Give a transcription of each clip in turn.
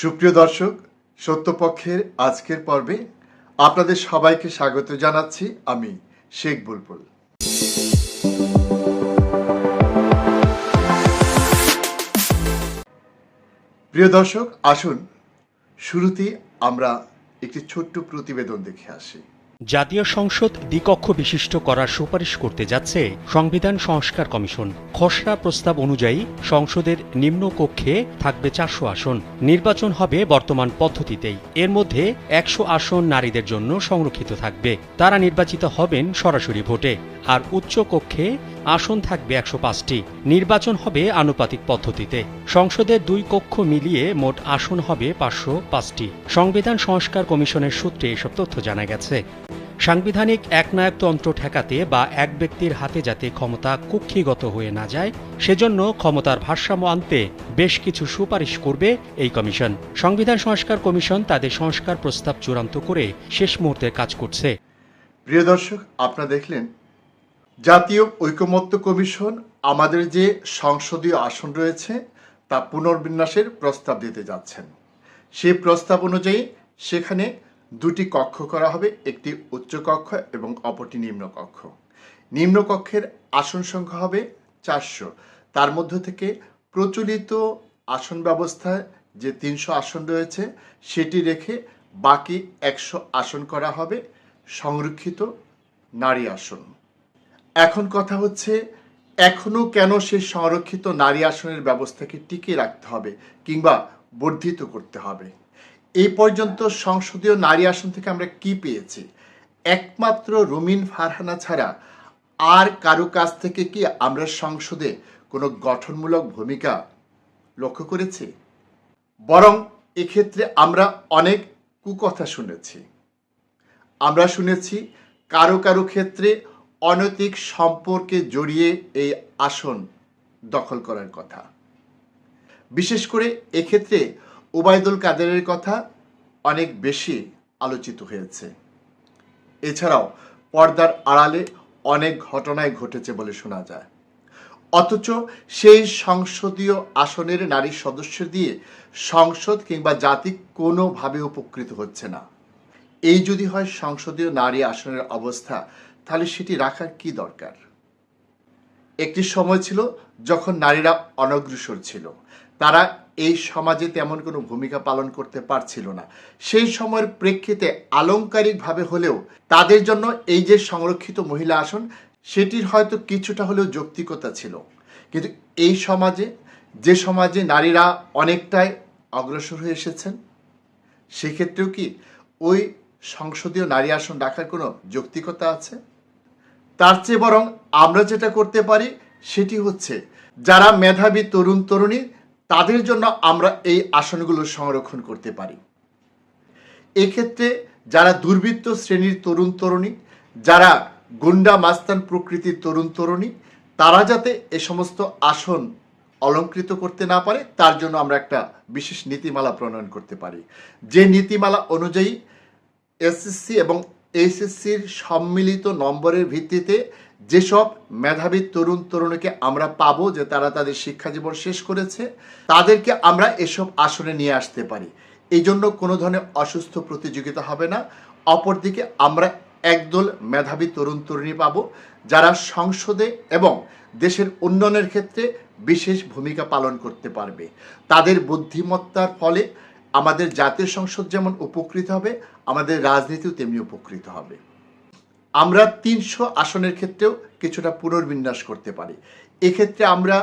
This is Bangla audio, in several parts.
সুপ্রিয় দর্শক, সত্যপক্ষের আজকের পর্বে আপনাদের সবাইকে স্বাগত জানাচ্ছি আমি শেখ বুলবুল। প্রিয় দর্শক, আসুন শুরুতে আমরা একটি ছোট্ট প্রতিবেদন দেখে আসি। জাতীয় সংসদ দ্বিকক্ষ বিশিষ্ট করার সুপারিশ করতে যাচ্ছে সংবিধান সংস্কার কমিশন। খসড়া প্রস্তাব অনুযায়ী সংসদের নিম্ন কক্ষে থাকবে চারশো আসন। নির্বাচন হবে বর্তমান পদ্ধতিতেই। এর মধ্যে একশো আসন নারীদের জন্য সংরক্ষিত থাকবে। তারা নির্বাচিত হবেন সরাসরি ভোটে। আর উচ্চ কক্ষে আসন থাকবে একশো পাঁচটি। নির্বাচন হবে আনুপাতিক পদ্ধতিতে। সংসদের দুই কক্ষ মিলিয়ে মোট আসন হবে পাঁচশো পাঁচটি। সংবিধান সংস্কার কমিশনের সূত্রে এসব তথ্য জানা গেছে। সাংবিধানিক একনায়কতন্ত্র ঠেকাতে বা এক ব্যক্তির হাতে যাতে ক্ষমতা কুক্ষিগত হয়ে না যায়, সেজন্য ক্ষমতার ভারসাম্য আনতে বেশ কিছু সুপারিশ করবে এই কমিশন। সংবিধান সংস্কার কমিশন তাদের সংস্কার প্রস্তাব চূড়ান্ত করে শেষ মুহূর্তে কাজ করছে। প্রিয় দর্শক, আপনারা দেখলেন জাতীয় ঐকমত্য কমিশন আমাদের যে সংসদীয় আসন রয়েছে, তা পুনর্বিন্যাসের প্রস্তাব দিতে যাচ্ছেন। সেই প্রস্তাব অনুযায়ী সেখানে দুটি কক্ষ করা হবে, একটি উচ্চ কক্ষ এবং অপরটি নিম্ন কক্ষ। নিম্ন কক্ষের আসন সংখ্যা হবে চারশো। তার মধ্য থেকে প্রচলিত আসন ব্যবস্থায় যে তিনশো আসন রয়েছে, সেটি রেখে বাকি একশো আসন করা হবে সংরক্ষিত নারী আসন। এখন কথা হচ্ছে, এখনও কেন সে সংরক্ষিত নারী আসনের ব্যবস্থাকে টিকিয়ে রাখতে হবে কিংবা বর্ধিত করতে হবে? এই পর্যন্ত সংসদীয় নারী আসন থেকে আমরা কি পেয়েছি? একমাত্র রুমিন ফারহানা ছাড়া আর কারও কাছ থেকে কি আমরা সংসদে কোনো গঠনমূলক ভূমিকা লক্ষ্য করেছি? বরং এক্ষেত্রে আমরা অনেক কুকথা শুনেছি। আমরা শুনেছি কারও কারও ক্ষেত্রে অনৈতিক সম্পর্কে জড়িয়ে এই আসন দখল করার কথা। বিশেষ করে এক্ষেত্রে ওবায়দুল কাদেরের কথা অনেক বেশি আলোচিত হয়েছে। এছাড়াও পর্দার আড়ালে অনেক ঘটনায় ঘটেছে বলে শোনা যায়। অথচ সেই সংসদীয় আসনের নারী সদস্য দিয়ে সংসদ কিংবা জাতি কোনোভাবে উপকৃত হচ্ছে না। এই যদি হয় সংসদীয় নারী আসনের অবস্থা তাহলে সেটি রাখার কি দরকার? একটি সময় ছিল যখন নারীরা অনগ্রসর ছিল। তারা এই সমাজে তেমন কোনো ভূমিকা পালন করতে পারছিল না। সেই সময়ের প্রেক্ষিতে আলংকারিকভাবে হলেও তাদের জন্য এই যে সংরক্ষিত মহিলা আসন, সেটির হয়তো কিছুটা হলেও যৌক্তিকতা ছিল। কিন্তু এই সমাজে, যে সমাজে নারীরা অনেকটাই অগ্রসর হয়ে এসেছেন, সেক্ষেত্রেও কি ওই সংসদীয় নারী আসন রাখার কোনো যৌক্তিকতা আছে? তার চেয়ে বরং আমরা যেটা করতে পারি সেটি হচ্ছে যারা মেধাবী তরুণ তরুণী, তাদের জন্য আমরা এই আসনগুলো সংরক্ষণ করতে পারি। এক্ষেত্রে যারা দুর্বৃত্ত শ্রেণির তরুণ তরুণী, যারা গুন্ডা মাস্তান প্রকৃতির তরুণ তরুণী, তারা যাতে এ সমস্ত আসন অলঙ্কৃত করতে না পারে, তার জন্য আমরা একটা বিশেষ নীতিমালা প্রণয়ন করতে পারি। যে নীতিমালা অনুযায়ী এসএসসি এবং এইচএসসির সম্মিলিত নম্বরের ভিত্তিতে যেসব মেধাবী তরুণ তরুণীকে আমরা পাবো যে তারা তাদের শিক্ষা জীবন শেষ করেছে, তাদেরকে আমরা এসব আসনে নিয়ে আসতে পারি। এই জন্য কোনো ধরনের অসুস্থ প্রতিযোগিতা হবে না। অপরদিকে আমরা একদল মেধাবী তরুণ তরুণী পাবো যারা সংসদে এবং দেশের উন্নয়নের ক্ষেত্রে বিশেষ ভূমিকা পালন করতে পারবে। তাদের বুদ্ধিমত্তার ফলে আমাদের জাতীয় সংসদ যেমন উপকৃত হবে, আমাদের রাজনীতিও তেমনি উপকৃত হবে। আমরা তিনশো আসনের ক্ষেত্রেও কিছুটা পুনর্বিন্যাস করতে পারি। এক্ষেত্রে আমরা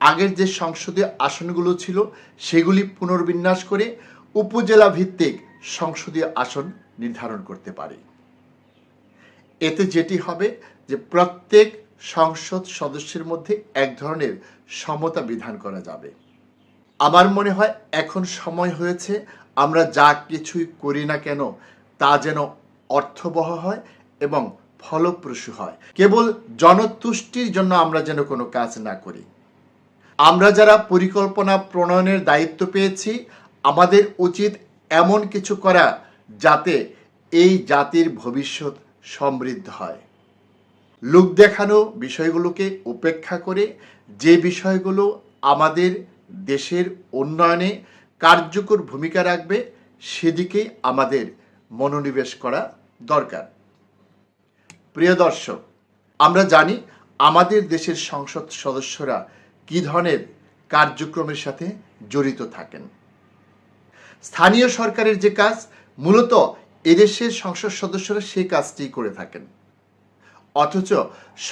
আগের যে সংসদীয় আসনগুলো ছিল, সেগুলি পুনর্বিন্যাস করে উপজেলা ভিত্তিক সংসদীয় আসন নির্ধারণ করতে পারি। এতে যেটি হবে যে প্রত্যেক সংসদ সদস্যের মধ্যে এক ধরনের সমতা বিধান করা যাবে। আমার মনে হয় এখন সময় হয়েছে, আমরা যা কিছুই করি না কেন, তা যেন অর্থবহ হয় এবং ফলপ্রসূ হয়। কেবল জনতুষ্টির জন্য আমরা যেন কোনো কাজ না করি। আমরা যারা পরিকল্পনা প্রণয়নের দায়িত্ব পেয়েছি, আমাদের উচিত এমন কিছু করা যাতে এই জাতির ভবিষ্যৎ সমৃদ্ধ হয়। লোক দেখানো বিষয়গুলোকে উপেক্ষা করে, যে বিষয়গুলো আমাদের দেশের উন্নয়নে কার্যকর ভূমিকা রাখবে, সেদিকেই আমাদের মনোনিবেশ করা দরকার। প্রিয় দর্শক, আমরা জানি আমাদের দেশের সংসদ সদস্যরা কী ধরনের কার্যক্রমের সাথে জড়িত থাকেন। স্থানীয় সরকারের যে কাজ, মূলত এদেশের সংসদ সদস্যরা সেই কাজটি করে থাকেন। অথচ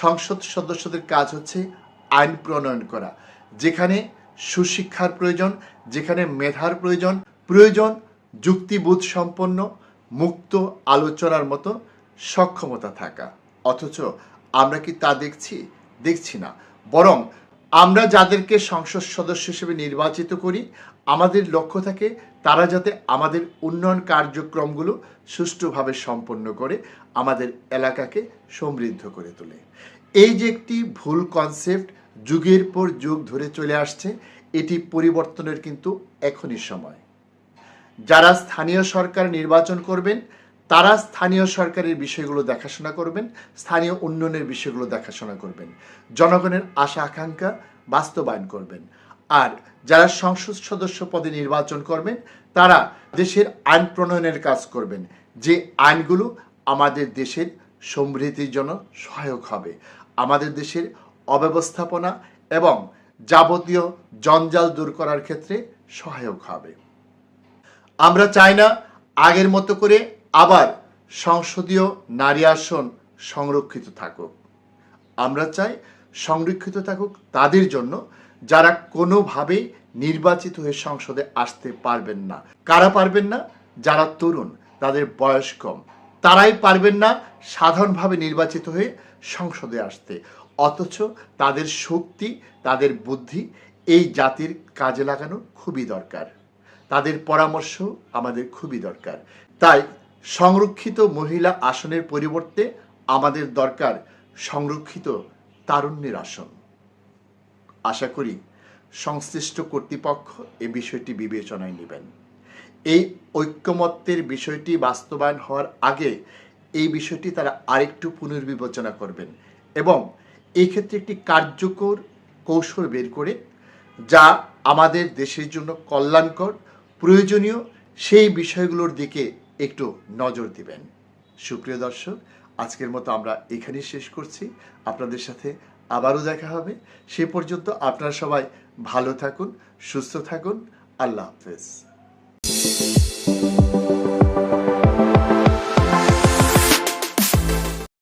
সংসদ সদস্যদের কাজ হচ্ছে আইন প্রণয়ন করা, যেখানে সুশিক্ষার প্রয়োজন, যেখানে মেধার প্রয়োজন প্রয়োজন যুক্তিবোধ সম্পন্ন, মুক্ত আলোচনার মতো সক্ষমতা থাকা। অথচ আমরা কি তা দেখছি? দেখছি না। বরং আমরা যাদেরকে সংসদ সদস্য হিসেবে নির্বাচিত করি, আমাদের লক্ষ্য থাকে তারা যাতে আমাদের উন্নয়ন কার্যক্রমগুলো সুষ্ঠুভাবে সম্পন্ন করে, আমাদের এলাকাকে সমৃদ্ধ করে তোলে। এই যে একটি ভুল কনসেপ্ট যুগের পর যুগ ধরে চলে আসছে, এটি পরিবর্তনের কিন্তু এখনই সময়। যারা স্থানীয় সরকার নির্বাচন করবেন, তারা স্থানীয় সরকারের বিষয়গুলো দেখাশোনা করবেন, স্থানীয় উন্নয়নের বিষয়গুলো দেখাশোনা করবেন। জনগণের আশা, আকাঙ্ক্ষা বাস্তবায়ন করবেন। আর যারা সংসদ সদস্য পদে নির্বাচন করবেন, তারা দেশের আইন প্রণয়নের কাজ করবেন। যে আইনগুলো আমাদের দেশের সমৃদ্ধির জন্য সহায়ক হবে। আমাদের দেশের অব্যবস্থাপনা এবং যাবতীয় জঞ্জাল দূর করার ক্ষেত্রে সহায়ক হবে। আমরা চাই না আগের মতো করে আবার সংসদীয় নারী আসন সংরক্ষিত থাকুক। আমরা চাই সংরক্ষিত থাকুক তাদের জন্য যারা কোনোভাবেই নির্বাচিত হয়ে সংসদে আসতে পারবেন না। কারা পারবেন না? যারা তরুণ, তাদের বয়স কম। তারাই পারবেন না সাধারণভাবে নির্বাচিত হয়ে সংসদে আসতে। অথচ তাদের শক্তি, তাদের বুদ্ধি এই জাতির কাজে লাগানো খুবই দরকার। তাদের পরামর্শ আমাদের খুবই দরকার। তাই সংরক্ষিত মহিলা আসনের পরিবর্তে আমাদের দরকার সংরক্ষিত তারুণ্যের আসন। আশা করি সংশ্লিষ্ট কর্তৃপক্ষ এ বিষয়টি বিবেচনায় নেবেন। এই ঐক্যমত্যের বিষয়টি বাস্তবায়ন হওয়ার আগে এই বিষয়টি তারা আরেকটু পুনর্বিবেচনা করবেন এবং এই ক্ষেত্রে একটি কার্যকর কৌশল বের করে যা আমাদের দেশের জন্য কল্যাণকর, প্রয়োজনীয়, সেই বিষয়গুলোর দিকে একটু নজর দিবেন। সুপ্রিয় দর্শক, আজকের মতো আমরা এখানেই শেষ করছি। আপনাদের সাথে আবারও দেখা হবে। সে পর্যন্ত আপনারা সবাই ভালো থাকুন, সুস্থ থাকুন। আল্লাহ হাফেজ।